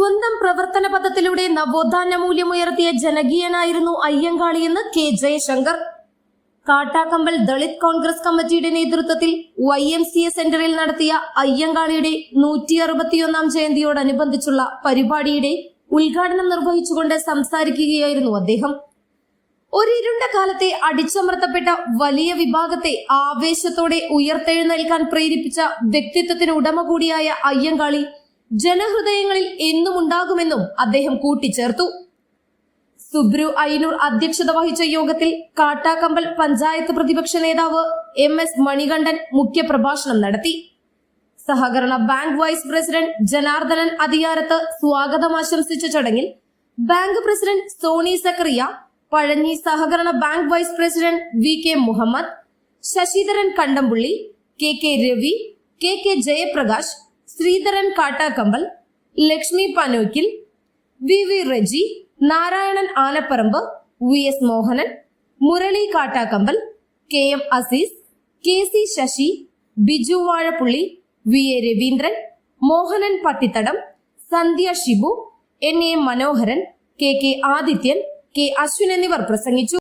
സ്വന്തം പ്രവർത്തന പദത്തിലൂടെ നവോത്ഥാന മൂല്യമുയർത്തിയ ജനകീയനായിരുന്നു അയ്യങ്കാളിയെന്ന് കെ ജയശങ്കർ. കാട്ടാക്കമ്പൽ ദളിത് കോൺഗ്രസ് കമ്മിറ്റിയുടെ നേതൃത്വത്തിൽ വൈ എം സി എ സെന്ററിൽ നടത്തിയ അയ്യങ്കാളിയുടെ നൂറ്റി അറുപത്തിയൊന്നാം ജയന്തിയോടനുബന്ധിച്ചുള്ള പരിപാടിയുടെ ഉദ്ഘാടനം നിർവഹിച്ചുകൊണ്ട് സംസാരിക്കുകയായിരുന്നു അദ്ദേഹം. ഒരിരുണ്ട കാലത്തെ അടിച്ചമർത്തപ്പെട്ട വലിയ വിഭാഗത്തെ ആവേശത്തോടെ ഉയർത്തെഴുന്നേൽക്കാൻ പ്രേരിപ്പിച്ച വ്യക്തിത്വത്തിന് ഉടമ കൂടിയായ അയ്യങ്കാളി ജനഹൃദയങ്ങളിൽ എന്നും ഉണ്ടാകുമെന്നും അദ്ദേഹം കൂട്ടിച്ചേർത്തു. സുബ്രു അയിനൂർ അധ്യക്ഷത വഹിച്ച യോഗത്തിൽ കാട്ടാക്കമ്പൽ പഞ്ചായത്ത് പ്രതിപക്ഷ നേതാവ് എം എസ് മണികണ്ഠൻ മുഖ്യപ്രഭാഷണം നടത്തി. സഹകരണ bank vice president Janardhanan Adhikarath സ്വാഗതം ആശംസിച്ച ചടങ്ങിൽ ബാങ്ക് പ്രസിഡന്റ് സോണി സക്കറിയ പഴഞ്ഞി സഹകരണ bank vice president V K Muhammad Sasidharan Kandampulli K K Ravi K K Jayaprakash Sreedharan Kattakambal Lakshmi Panokkil V V Reji Narayanan Anapparamb V S Mohanan Murali Kattakambal K M Aziz K C Sasi Biju Vazhappully V A Raveendran Mohanan Pattithadam Sandhya Shibu N A Manoharan K K Adithyan K Ashwin എന്നിവർ പ്രസംഗിച്ചു.